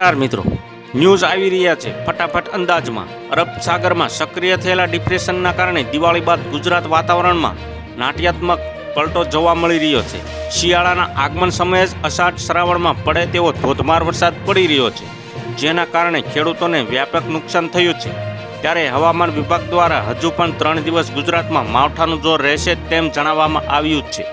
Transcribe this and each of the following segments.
નમસ્કાર મિત્રો. ન્યૂઝ આવી રહ્યા છે. ફટાફટ અંદાજમાં. અરબ સાગરમાં સક્રિય થયેલા ડિપ્રેશનના કારણે દિવાળી બાદ ગુજરાત વાતાવરણમાં નાટ્યાત્મક પલટો જોવા મળી રહ્યો છે. શિયાળાના આગમન સમયે જ અષાઢ શ્રાવણમાં પડે તેવો ધોધમાર વરસાદ પડી રહ્યો છે. જેના કારણે ખેડૂતોને વ્યાપક નુકસાન થયું છે. ત્યારે હવામાન વિભાગ દ્વારા હજુ પણ ત્રણ દિવસ ગુજરાતમાં માવઠાનું જોર રહેશે તેમ જણાવવામાં આવ્યું છે.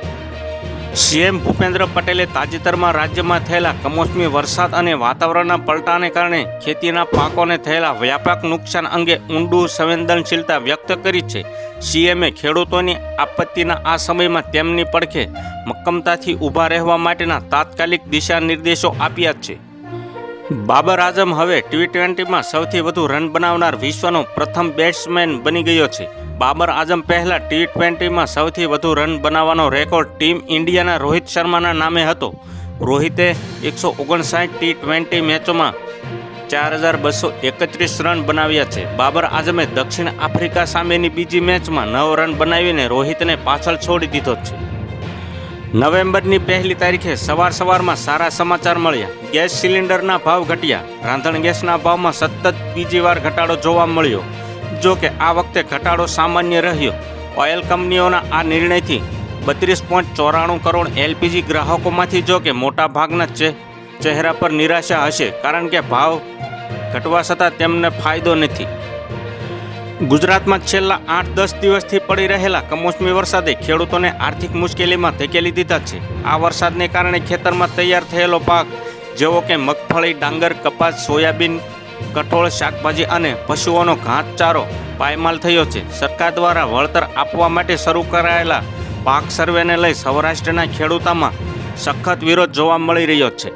સીએમ ભૂપેન્દ્ર પટેલે તાજેતરમાં રાજ્યમાં થયેલા કમોસમી વરસાદ અને વાતાવરણના પલટાને કારણે ખેતીના પાકોને થયેલા વ્યાપક નુકસાન અંગે ઊંડું સંવેદનશીલતા વ્યક્ત કરી છે. સીએમએ ખેડૂતોની આપત્તિના આ સમયમાં તેમની પડખે મક્કમતાથી ઊભા રહેવા માટેના તાત્કાલિક દિશા નિર્દેશો આપ્યા છે. બાબર આઝમ હવે ટી ટ્વેન્ટીમાં સૌથી વધુ રન બનાવનાર વિશ્વનો પ્રથમ બેટ્સમેન બની ગયો છે. બાબર આઝમ પહેલા ટી ટ્વેન્ટીમાં સૌથી વધુ રન બનાવવાનો રેકોર્ડ ટીમ ઇન્ડિયાના રોહિત શર્માના નામે હતો. રોહિતે એકસો ઓગણસાઠ ટી ટ્વેન્ટી મેચોમાં ચાર હજાર બસો એકત્રીસ રન બનાવ્યા છે. બાબર આઝમે દક્ષિણ આફ્રિકા સામેની બીજી મેચમાં નવ રન બનાવીને રોહિતને પાછળ છોડી દીધો છે. નવેમ્બરની પહેલી તારીખે સવાર સવારમાં સારા સમાચાર મળ્યા. ગેસ સિલિન્ડરના ભાવ ઘટ્યા. રાંધણ ગેસના ભાવમાં સતત બીજી વાર ઘટાડો જોવા મળ્યો. જો કે આ વખતે ઘટાડો સામાન્ય રહ્યો. ઓઇલ કંપનીઓના આ નિર્ણયથી બત્રીસ પોઈન્ટ ચોરાણું કરોડ એલપીજી ગ્રાહકોમાંથી જો કે મોટા ભાગના ચહેરા પર નિરાશા હશે, કારણ કે ભાવ ઘટવા છતાં તેમને ફાયદો નથી. ગુજરાતમાં છેલ્લા આઠ દસ દિવસથી પડી રહેલા કમોસમી વરસાદે ખેડૂતોને આર્થિક મુશ્કેલીમાં ધકેલી દીધા છે. આ વરસાદને કારણે ખેતરમાં તૈયાર થયેલો પાક, જેવો કે મગફળી, ડાંગર, કપાસ, સોયાબીન, કઠોળ, શાકભાજી અને પશુઓનો ઘાસચારો પાયમાલ થયો છે. સરકાર દ્વારા વળતર આપવા માટે શરૂ કરાયેલા પાક સર્વેને લઈ સૌરાષ્ટ્રના ખેડૂતોમાં સખત વિરોધ જોવા મળી રહ્યો છે.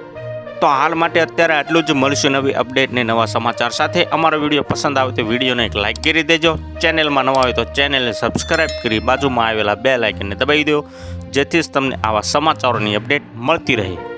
તો હાલ માટે અત્યારે આટલું જ. મળશું નવી અપડેટ ને નવા સમાચાર સાથે. અમારો વીડિયો પસંદ આવે તો વિડીયોને એક લાઇક કરી દેજો. ચેનલમાં નવા હોય તો ચેનલને સબસ્ક્રાઇબ કરી બાજુમાં આવેલા બે લાઇકનને દબાવી દો. જેથી જ તમને આવા સમાચારોની અપડેટ મળતી રહે.